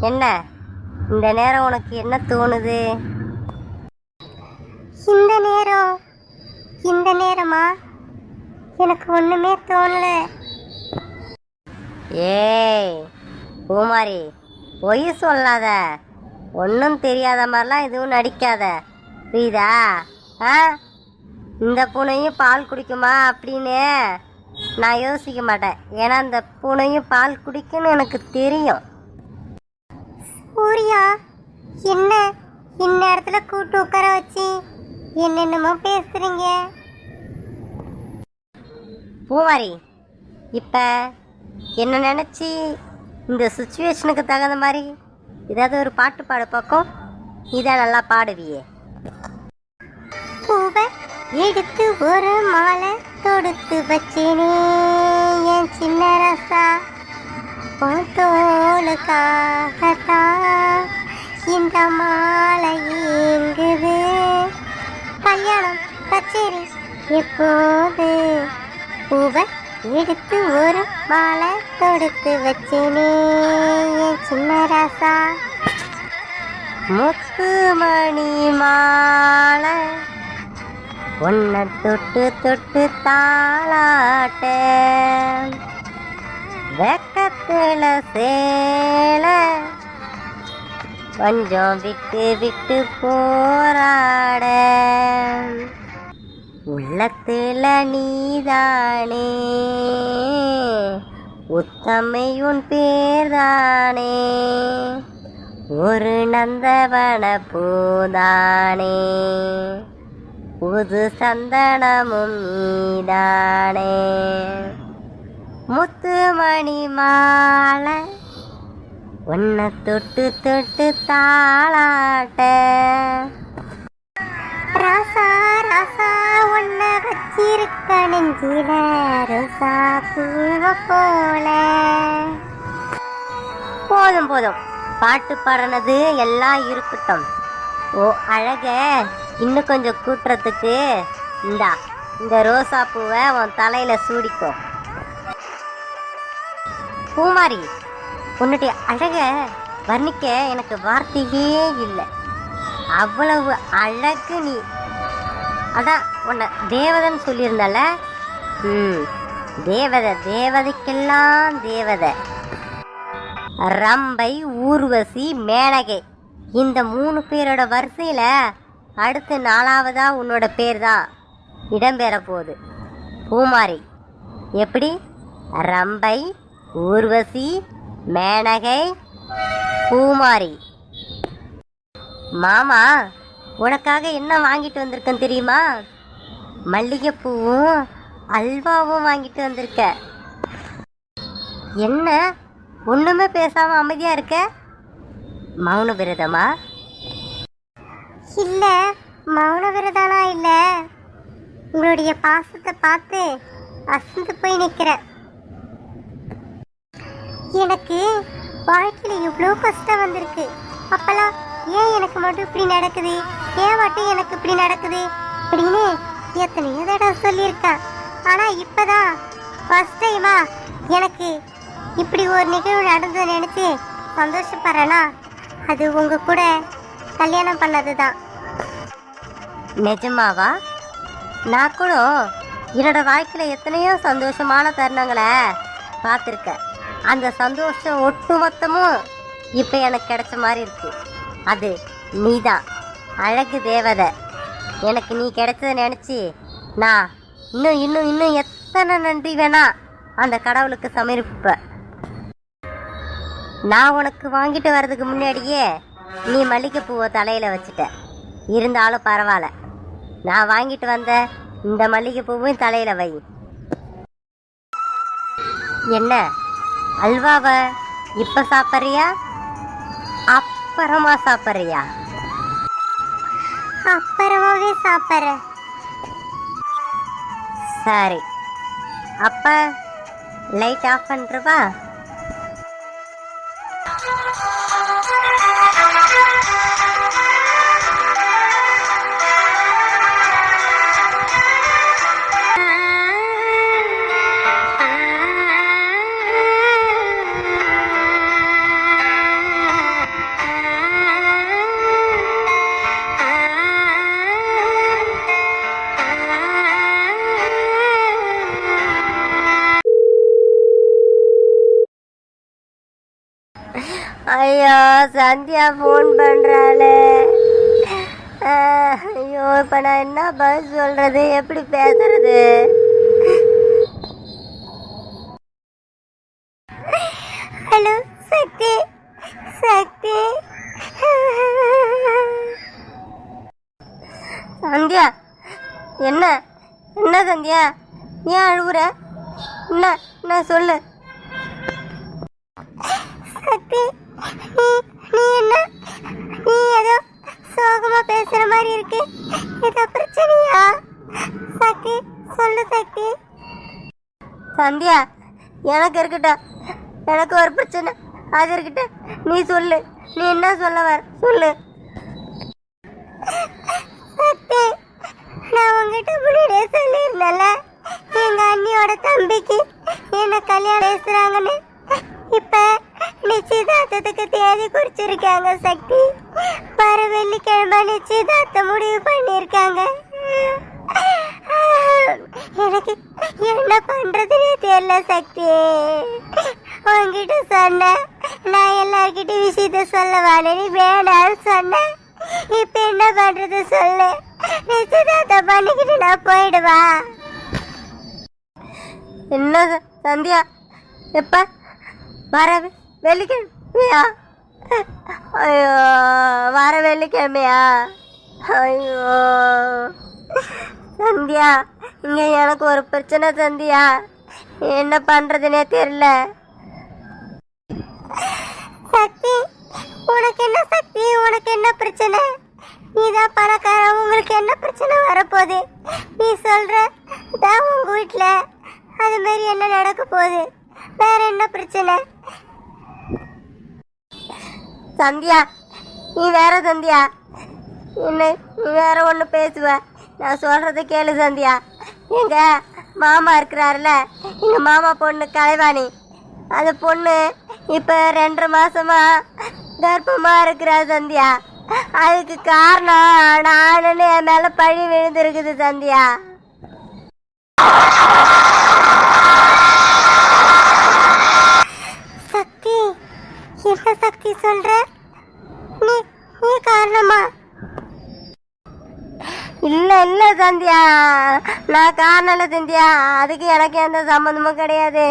என்ன? இந்த நேரம் உனக்கு என்ன தோணுது? இந்த நேரம் இந்த நேரமா? எனக்கு ஒண்ணுமே தோணல. ஏய் பூமாரி பொய் சொல்லாத. ஒன்றும் தெரியாத மாதிரிலாம் எதுவும் நடிக்காத. புரியுதா? ஆ? இந்த பூனையும் பால் குடிக்குமா அப்படின்னு நான் யோசிக்க மாட்டேன். ஏன்னா இந்த பூனையும் பால் குடிக்குன்னு எனக்கு தெரியும். பூரியா என்ன? இந்நேரத்தில் கூட்டு உட்கார வச்சு என்னென்னமோ பேசுறீங்க? பூமாரி இப்ப என்ன நினச்சி இந்த சுச்சுவேஷனுக்கு தகுந்த மாதிரி ஏதாவது ஒரு பாட்டு பாட பக்கம் இதான் நல்லா பாடுவியே. பூவை எடுத்து ஒரு மாலை தொடுத்து வச்சேனே என் சின்ன ரசா. உன் இந்த மாலை இங்குது. கல்யாணம் கச்சேரி எப்போது? பூவை எடுத்து ஒரு மாலை தொடுத்து வச்சேனே சின்ன ராசா. முத்து மணி மாலை ஒன்ன தொட்டு தொட்டு தாளாட்ட. சேல கொஞ்சம் விட்டு விட்டு போராட. உள்ளத்துல நீதானே. உத்தமையுன் பேர்தானே. ஒரு நந்தவன பூதானே புது சந்தனமும் நீதானே. முத்துமணி மாலை உன்னை தொட்டு தொட்டு தாளாட்ட. ராசா ராசா உன்னை வச்சிருக்க நெஞ்சில ரோசா பூவ போல. போதும் போதும். பாட்டு பாடுனது எல்லாம் இருக்கட்டும். ஓ அழக இன்னும் கொஞ்சம் கூட்டுறதுக்கு இந்தா இந்த ரோசா பூவை உன் தலையில சூடிக்கும் பூமாரி உன்னுடைய அழக வர்ணிக்க எனக்கு வார்த்தையே இல்லை. அவ்வளவு அழகு நீ. அதான் உன்னை தேவதைன்னு சொல்லியிருந்தால? ம் தேவதை தேவதைக்கெல்லாம் தேவதை. ரம்பை ஊர்வசி மேனகை. இந்த மூணு பேரோட வரிசையில் அடுத்து நாலாவதாக உன்னோட பேர் தான் இடம்பெற போகுது பூமாரி எப்படி? ரம்பை ஊர்வசி மேனகை பூமாரி. மாமா உனக்காக என்ன வாங்கிட்டு வந்திருக்கேன் தெரியுமா? மல்லிகைப்பூவும் அல்வாவும் வாங்கிட்டு வந்திருக்க. என்ன? ஒண்ணுமே பேசாம அமைதியா இருக்க? மௌன விரதமா? இல்ல மௌன விரதம்லாம் இல்ல. உங்களுடைய பாசத்தை பார்த்து அசந்து போய் நிக்கிறேன். எனக்கு வாழ்க்கையில் எவ்வளோ கஷ்டம் வந்திருக்கு. அப்போல்லாம் ஏன் எனக்கு மட்டும் இப்படி நடக்குது? ஏன் மட்டும் எனக்கு இப்படி நடக்குது? அப்படின்னு எத்தனையோ தடவை சொல்லியிருக்கேன் இப்போ தான் ஃபர்ஸ்ட் டைமா எனக்கு இப்படி ஒரு நிகழ்வு நடந்து நினச்சி சந்தோஷப்படுறேன்னா அது உங்கள் கூட கல்யாணம் பண்ணது தான் நிஜமாவா? நான் கூட என்னோட வாழ்க்கையில் எத்தனையோ சந்தோஷமான தருணங்களை பார்த்துருக்கேன். அந்த சந்தோஷம் ஒட்டுமொத்தமும் இப்போ எனக்கு கிடைச்ச மாதிரி இருக்கு. அது நீதான். அழகு தேவதை. எனக்கு நீ கிடைச்சதை நினச்சி நான் இன்னும் இன்னும் இன்னும் எத்தனை நன்றி வேணா அந்த கடவுளுக்கு சமர்ப்பிப்பேன். நான் உனக்கு வாங்கிட்டு வர்றதுக்கு முன்னாடியே நீ மல்லிகைப்பூவை தலையில் வச்சுட்ட. இருந்தாலும் பரவாயில்ல. நான் வாங்கிட்டு வந்த இந்த மல்லிகைப்பூவும் தலையில் வை. என்ன? அல்வாவை இப்போ சாப்பிட்றியா? அப்புறமா சாப்பிட்றியா? அப்புறமாவே சாப்பிட்றேன் சரி. அப்போ லைட் ஆஃப் பண்ணுறவா ஐயோ சந்தியா ஃபோன் பண்ணுறாளே ஐயோ இப்போ நான் என்ன பதில் சொல்கிறது எப்படி பேசுறது? ஹலோ சக்தி சக்தி. சந்தியா என்ன? என்ன சந்தியா? ஏன் அழுகுற என்ன? என்ன சொல்லு? சக்தி நீ நீ என்ன? நீ ஏதோ சோகமா பேசுற மாதிரி இருக்கு. ஏதோ பிரச்சனையா? சக்தி சொல்லு சக்தி. சந்தியா எனக்கு இருக்கட்டும். எனக்கு ஒரு பிரச்சனை. அது இருக்கட்டும். நீ சொல்லு. நீ என்ன சொல்ல வர சொல்லு. சக்தி நான் உங்ககிட்ட முன்னாடியே சொல்லியிருந்தேன்ல. எங்க அண்ணியோட தம்பிக்கு என்ன கல்யாணம் பேசுறாங்கன்னு. இப்ப நிச்சயதார்த்தத்துக்கு தேதி குறிச்சிருக்காங்க சக்தி. வர வெள்ளிக்கிழமை நிச்சயதார்த்தம் முடிவு பண்ணியிருக்காங்க எனக்கு என்ன பண்றதுனே தெரியல சக்தி. உங்ககிட்ட சொன்னேன். நான் எல்லார்கிட்ட விஷயத்த சொல்ல வேணே வேணாம்னு சொன்னேன். இப்ப என்ன பண்றது சொல்லு. நிச்சயதார்த்தம் பண்ணிக்கிட்டு நான் போயிடுவா. என்ன சந்தியா? எப்ப? வர வெள்ளிக்கிழமையா? ஐயோ வர வெள்ளிக்கிழமையா? ஐயோ. சந்தியா இங்க எனக்கு ஒரு பிரச்சனை சந்தியா என்ன பண்றதுனே தெரியல. சக்தி உனக்கு என்ன சக்தி? உனக்கு என்ன பிரச்சனை? நீதான் பணக்கார உங்களுக்கு என்ன பிரச்சனை வரப்போகுது? நீ சொல்ற தான் உங்க வீட்டில் அது மாதிரி என்ன நடக்க போகுது? வேற என்ன பிரச்சனை? சந்தியா நீ வேற சந்தியா என்ன நீ வேற ஒன்று பேசுவ. நான் சொல்றத கேளு சந்தியா எங்க மாமா இருக்கிறாருல எங்க மாமா பொண்ணு கலைவாணி. அந்த பொண்ணு இப்ப ரெண்டரை மாசமா கர்ப்பமா இருக்கிறா சந்தியா அதுக்கு காரணம் நானுன்னு என் மேல பழி விழுந்திருக்குது சந்தியா சக்தி சிவசக்தி சக்தி சொல்ற? நீ நீ காரணமா? இல்ல இல்ல சந்தியா. நான் காரணம் இல்ல சந்தியா. அதுக்கு எனக்கு எந்த சம்மந்தமும் கிடையாது.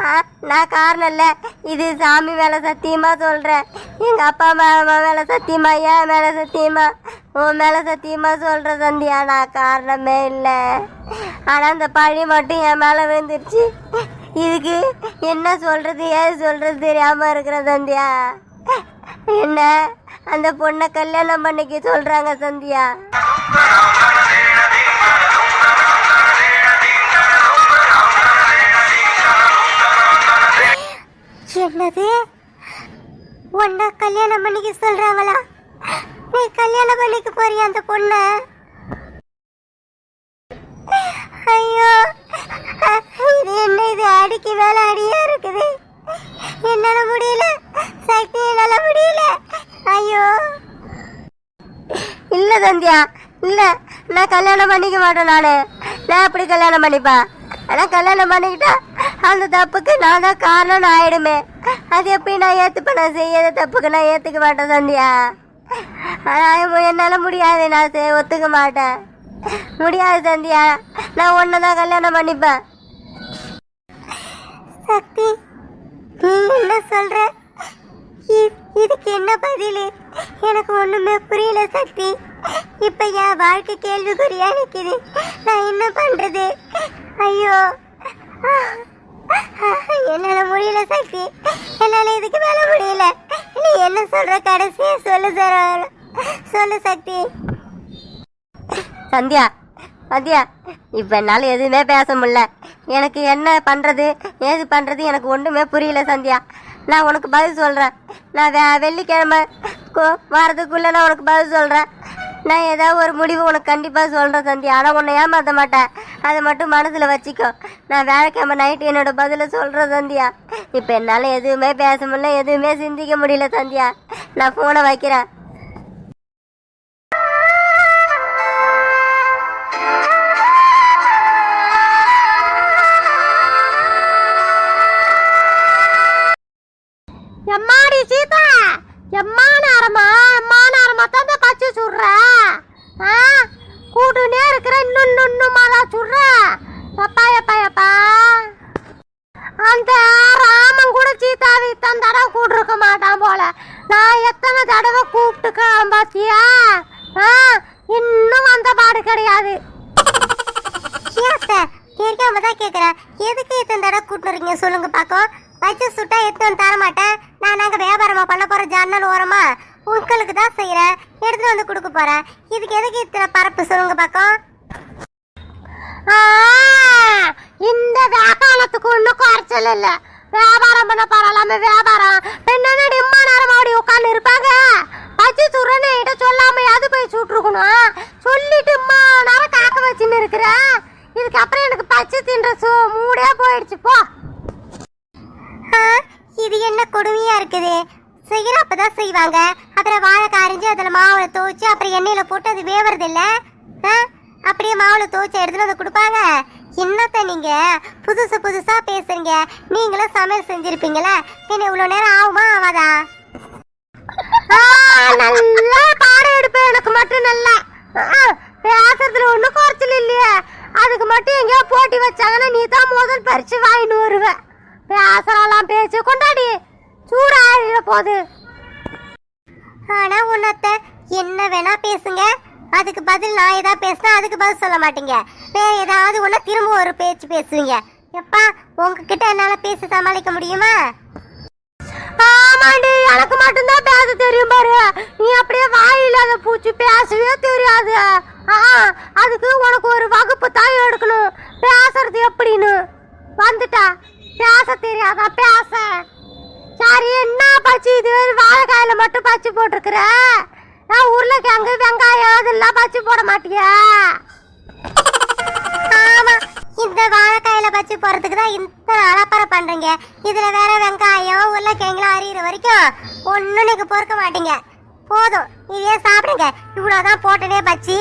ஆ, நான் காரணம் இல்ல. இது சாமி மேல சத்தியமா சொல்றேன் எங்க அப்பா அம்மா மேல சத்தியமா என் மேல சத்தியமா? உன் மேல சத்தியமா சொல்ற சந்தியா. நான் காரணமே இல்ல. ஆனா அந்த பழி மட்டும் என் மேல விழுந்துருச்சு. இதுக்கு என்ன சொல்றது ஏது சொல்றது தெரியாம இருக்கிற சந்தியா. என்ன? அந்த பொண்ணை கல்யாணம் பண்ணிக்க சொல்றாங்க சந்தியா. என்னது? உன்னை கல்யாணம் பண்ணிக்க சொல்றாங்களா? நீ கல்யாணம் பண்ணிக்க போறியா அந்த பொண்ணை ஐயோ இது என்ன இது அடிக்கு மேல அடியா இருக்குது? என்னால முடியல. சக்தி என்னால முடியல. ஐயோ. இல்ல சந்தியா. இல்ல. நான் கல்யாணம் பண்ணிக்க மாட்டேன் நானு. நான் எப்படி கல்யாணம் பண்ணிப்பேன்? ஆனா கல்யாணம் பண்ணிக்கிட்டா அந்த தப்புக்கு நான் தான் காரணம் ஆயிடுமே. அது எப்படி நான் ஏத்துப்பேன்? நான் செய்யாத தப்புக்கு நான் ஏத்துக்க மாட்டேன் சந்தியா. ஆனா என்னால முடியாது. நான் ஒத்துக்க மாட்டேன். முடியாது சந்தியா. நான் ஒன்னதான் கல்யாணம் பண்ணிப்பேன். சக்தி நீ என்ன சொல்ற? இ- இதுக்கு என்ன பதில்? எனக்கு ஒண்ணுமே புரியல சக்தி. இப்ப என் வாழ்க்கை கேள்விக்குறியா நிக்குது. நான் என்ன பண்றது? ஐயோ. என்னால முடியல சக்தி. என்னால இதுக்கு மேல முடியல. நீ என்ன சொல்ற? கடைசியா சொல்லு சார் சொல்லு சக்தி. சந்தியா சந்தியா இப்போ என்னால் எதுவுமே பேச முடியல. எனக்கு என்ன பண்ணுறது ஏது பண்ணுறது எனக்கு ஒன்றுமே புரியல சந்தியா. நான் உனக்கு பதில் சொல்கிறேன் நான் வே வெள்ளிக்கிழமை கோ- வாரத்துக்குள்ளே நான் உனக்கு பதில் சொல்கிறேன் நான் ஏதாவது ஒரு முடிவு உனக்கு கண்டிப்பாக சொல்கிறேன் சந்தியா. ஆனால் உன்னை ஏமாற்ற மாட்டேன். அதை மட்டும் மனசில் வச்சுக்கோ. நான் வேலைக்கிழமை நைட்டு என்னோட பதிலை சொல்கிறேன் சந்தியா. இப்போ என்னால் எதுவுமே பேச முடியல எதுவுமே சிந்திக்க முடியல சந்தியா. நான் ஃபோனை வைக்கிறேன். அந்த ராமன் கூட சீதாவை இத்தனை தடவை கூப்பிட்டுருக்க மாட்டான் போல. நான் எத்தனை தடவை கூப்பிட்டுக்கிறேன் பாத்தியா ஆ இன்னும் அந்த பாடு கிடையாது. கேட்காம தான் கேட்குறேன் எதுக்கு இத்தனை தடவை கூட்டுறீங்க சொல்லுங்க பார்க்கும் வச்சு சுட்டா எடுத்துன்னு தர மாட்டேன். நான் நாங்கள் வியாபாரமா பண்ண போகிற ஜன்னல் ஓரமா உங்களுக்கு தான் செய்கிறேன் எடுத்துட்டு வந்து கொடுக்க போகிறேன் இதுக்கு எதுக்கு இத்தனை பரப்பு? சொல்லுங்க பார்க்கும் இந்த வியாபாரத்துக்கு ஒன்றும் குறைச்சல் இல்லை. வியாபாரம் பண்ண பரவாயில்லாம வியாபாரம். என்னடி டிம்மா நேரம் அப்படி உட்காந்து இருப்பாங்க? பச்சி சுடுறேன்னு என்கிட்ட சொல்லாமையாவது போய் சுட்டுருக்கணும். சொல்லிட்டு இம்மா நேரம் காக்க வச்சுன்னு இருக்கிறேன் இதுக்கப்புறம் எனக்கு பச்சை தின்ற சூ மூடே போயிடுச்சு. போ. இது என்ன கொடுமையா இருக்குது? செய்யற அப்பதான் செய்வாங்க. அப்புறம் வாழைக்காய் அரிஞ்சு அதில் மாவில் துவைச்சு அப்புறம் எண்ணெயில் போட்டு அது வேவறது ஆ? அப்படியே மாவில் துவைச்சு எடுத்துட்டு வந்து கொடுப்பாங்க. என்னத்த நீங்க? புதுசு புதுசா பேசுறீங்க. நீங்களும் சமையல் செஞ்சிருப்பீங்களா. என்ன இவ்வளவு நேரம் ஆகுமா ஆகாதா? நல்லா பாடம் எடுப்பேன் எனக்கு மட்டும் நல்லா. பேசுறதுல ஒண்ணும் குறைச்சல் இல்லையே. அதுக்கு மட்டும் எங்கேயோ போட்டி வச்சாங்கன்னா நீ தான் முதல் பறிச்சு வாங்கிட்டு வருவ. பேசலாம் பேச்சு கொண்டாடி. சூடாயிட போகுது. ஆனா உன்னத்த என்ன வேணா பேசுங்க. அதுக்கு பதில் நான் ஏதாவது பேசினா அதுக்கு பதில் சொல்ல மாட்டீங்க. வேற ஏதாவது ஒண்ணு திரும்ப ஒரு பேச்சு பேசுவீங்க. எப்பா உங்ககிட்ட என்னால் பேசி சமாளிக்க முடியுமா? ஆமாண்டி எனக்கு மட்டும்தான் பேச தெரியும் பாரு. நீ அப்படியே வாயில்லாத பூச்சி பேசவே தெரியாது. ஆ அதுக்கு உனக்கு ஒரு வகுப்பு தான் எடுக்கணும். பேசுறது எப்படின்னு? வந்துட்டா. பேச தெரியாதா? பேச. சரி என்ன பச்சி இது வாழைக்காயில மட்டும் பச்சி போட்டிருக்கிற? நான் உருளைக்கிழங்கு வெங்காயம் அதெல்லாம் பச்சி போட மாட்டியா? ஆமா இந்த வாழைக்காயில பச்சி போறதுக்கு தான் இத்தனை அலப்பறை பண்றீங்க. இதுல வேற வெங்காயம் உருளைக்கிழங்குலாம் அறியிற வரைக்கும் ஒண்ணும் நீங்க பொறுக்க மாட்டீங்க. போதும் இதே சாப்பிடுங்க. இவ்வளவுதான் போட்டனே பச்சி.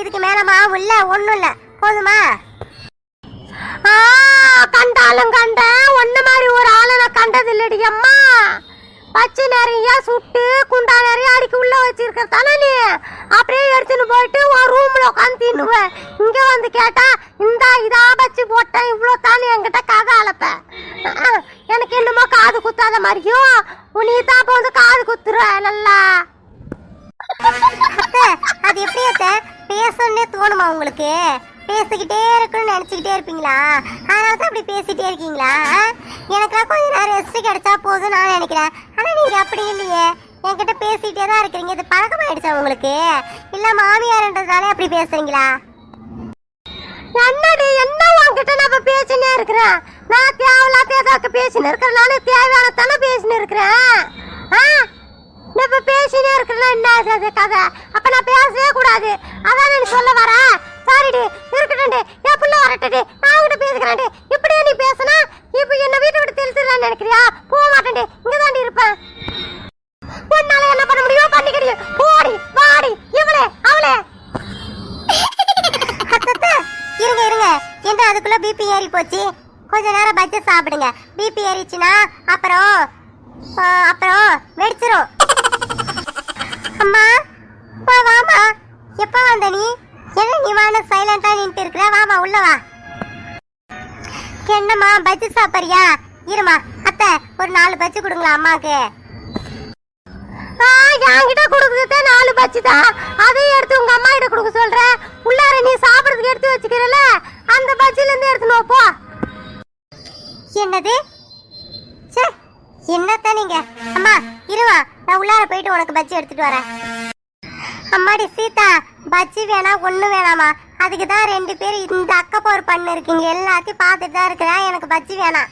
இதுக்கு மேல மாவு இல்ல ஒண்ணும் இல்ல. போதுமா? ஆ கண்டாலும் கண்ட ஒன்னு மாதிரி ஒரு ஆளை நான் கண்டது இல்லடி அம்மா. பச்சை நிறைய சுட்டு குண்டா நிறைய அடிக்க உள்ள வச்சிருக்க தானே நீ? அப்படியே எடுத்துன்னு போயிட்டு ஒரு ரூம்ல உட்காந்து தின்னுவ. இங்க வந்து கேட்டா இந்த இதா பச்சு போட்டேன் இவ்வளோ தான் என்கிட்ட கதை அலப்ப. எனக்கு என்னமோ காது குத்தாத மாதிரியும் நீ தான் இப்போ வந்து காது குத்துற நல்லா. அது எப்படி அத்தை? பேசணுன்னே தோணுமா உங்களுக்கு? பேசிக்கிட்டே இருக்கணும்னு நினச்சிக்கிட்டே இருப்பீங்களா? அதனால தான் அப்படி பேசிட்டே இருக்கீங்களா? எனக்கெல்லாம் கொஞ்சம் நேரம் ரெஸ்ட் கிடைச்சா போதும் நான் நினைக்கிறேன். ஆனால் அப்படி இல்லையே. என்கிட்ட பேசிட்டே தான் இருக்கிறீங்க. இது பழக்கமாயிடுச்சா உங்களுக்கு? இல்ல மாமியார்ன்றதுனால அப்படி பேசுறீங்களா? என்னடி என்ன உன்கிட்ட நம்ம பேசினே இருக்கிறேன்? நான் தேவையில்லாத ஏதாவது பேசினு இருக்கிறேன். நானும் தேவையான தானே பேசினு இருக்கிறேன். ஆ? நம்ம பேசினே இருக்கிறேன் என்ன அது கதை? அப்ப நான் பேசவே கூடாது. அதான் நீ சொல்ல வர. சாரிடி இருக்கட்டும்டி. என் புள்ள வரட்டுடி வச்சு கொஞ்ச நேரம் பஜ்ஜி சாப்பிடுங்க. பிபி ஏறிச்சுன்னா அப்புறம் அப்புறம் வெடிச்சிரும். அம்மா வா வாமா. எப்ப வந்த நீ? என்ன நீ வான சைலண்டா நின்று இருக்கிற? வாமா உள்ள வா. என்னம்மா பஜ்ஜி சாப்பிட்றியா? இருமா அத்தை ஒரு நாலு பஜ்ஜி கொடுங்களா அம்மாவுக்கு. என்கிட்ட கொடுக்குறது நாலு பச்சு தான். அதையும் எடுத்து உங்க அம்மா கிட்ட கொடுக்க சொல்றேன் உள்ளார நீ சாப்பிடறதுக்கு எடுத்து வச்சுக்கிறல அந்த பச்சில இருந்து எடுத்து போ. என்னது? ச்சே என்னத்த நீங்க? அம்மா இருவா நான் உள்ளார போயிட்டு உனக்கு பச்சி எடுத்துட்டு வரேன். அம்மாடி சீதா பச்சி வேணாம் ஒண்ணு வேணாமா அதுக்கு தான் ரெண்டு பேர் இந்த அக்கா அக்கப்போர் பண்ணு இருக்கீங்க. எல்லாத்தையும் பார்த்துட்டு தான் இருக்கிறேன். எனக்கு பச்சி வேணாம்.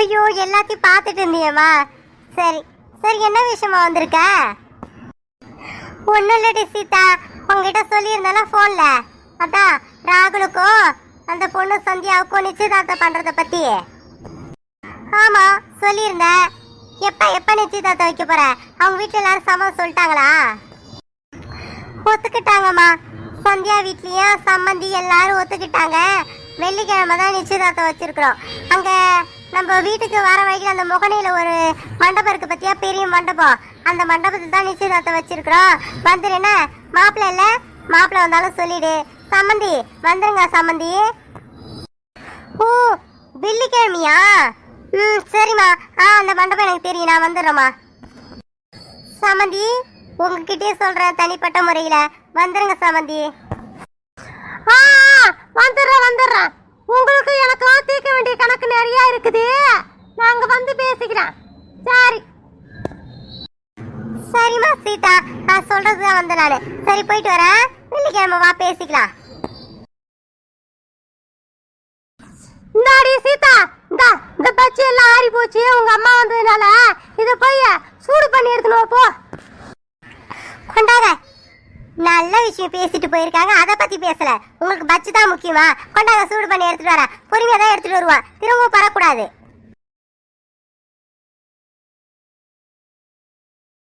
ஐயோ எல்லாத்தையும் பார்த்துட்டு இருந்தியம்மா. சரி. சரி என்ன விஷயமா வந்திருக்க? ஒன்றும் இல்லடி சீதா. உங்ககிட்ட சொல்லியிருந்தேன்ல ஃபோனில் அதான் ராகுலுக்கும் அந்த பொண்ணு சந்தியாவுக்கும் நிச்சயதார்த்தம் பண்ணுறத பற்றி ஆமாம் சொல்லியிருந்தேன். எப்போ எப்போ நிச்சயதார்த்தம் வைக்க போற? அவங்க வீட்டில் எல்லாரும் சம்மதம் சொல்லிட்டாங்களா? ஒத்துக்கிட்டாங்கம்மா. சந்தியா வீட்லேயும் சம்மந்தி எல்லாரும் ஒத்துக்கிட்டாங்க. வெள்ளிக்கிழமை தான் நிச்சயதார்த்தம் வச்சுருக்குறோம். அங்கே நம்ம வீட்டுக்கு வர வழியில் அந்த முகனையில ஒரு மண்டபம் இருக்கு பத்தியா? பெரிய மண்டபம். அந்த மண்டபத்தில் தான் நிச்சயதார்த்தம் வச்சிருக்கிறோம். வந்துரு என்ன? மாப்பிள்ளை இல்ல? மாப்பிள்ளை வந்தாலும் சொல்லிடு. சம்மந்தி வந்துருங்க சம்மந்தி. ஓ வெள்ளிக்கிழமையா? ம் சரிம்மா. ஆ அந்த மண்டபம் எனக்கு தெரியும். நான் வந்துடுறேம்மா. சமந்தி உங்ககிட்டயே சொல்றேன் தனிப்பட்ட முறையில. வந்துருங்க சமந்தி ஆ வந்துடுறேன் வந்துடுறேன். உங்களுக்கு எனக்கு தீர்க்க வேண்டிய கணக்கு நிறைய இருக்குது. நாங்க வந்து பேசிக்கிறேன். சரி. சரிம்மா சீதா. நான் சொல்றதுதான் வந்தேன் நானு. சரி போயிட்டு வரேன். வெள்ளிக்கிழமை வா பேசிக்கலாம். இந்தாடி சீதா. இந்த இந்த பச்சி எல்லாம் ஆறி போச்சு. உங்க அம்மா வந்ததுனால இத போய் சூடு பண்ணி எடுத்துன்னு போ. கொண்டாங்க நல்ல விஷயம் பேசிட்டு போயிருக்காங்க. அதை பத்தி பேசல. உங்களுக்கு பச்சு தான் முக்கியமா? கொண்டாங்க சூடு பண்ணி எடுத்துட்டு வரேன். பொறுமையா தான் எடுத்துட்டு வருவான் திரும்பவும் பரக்கூடாது.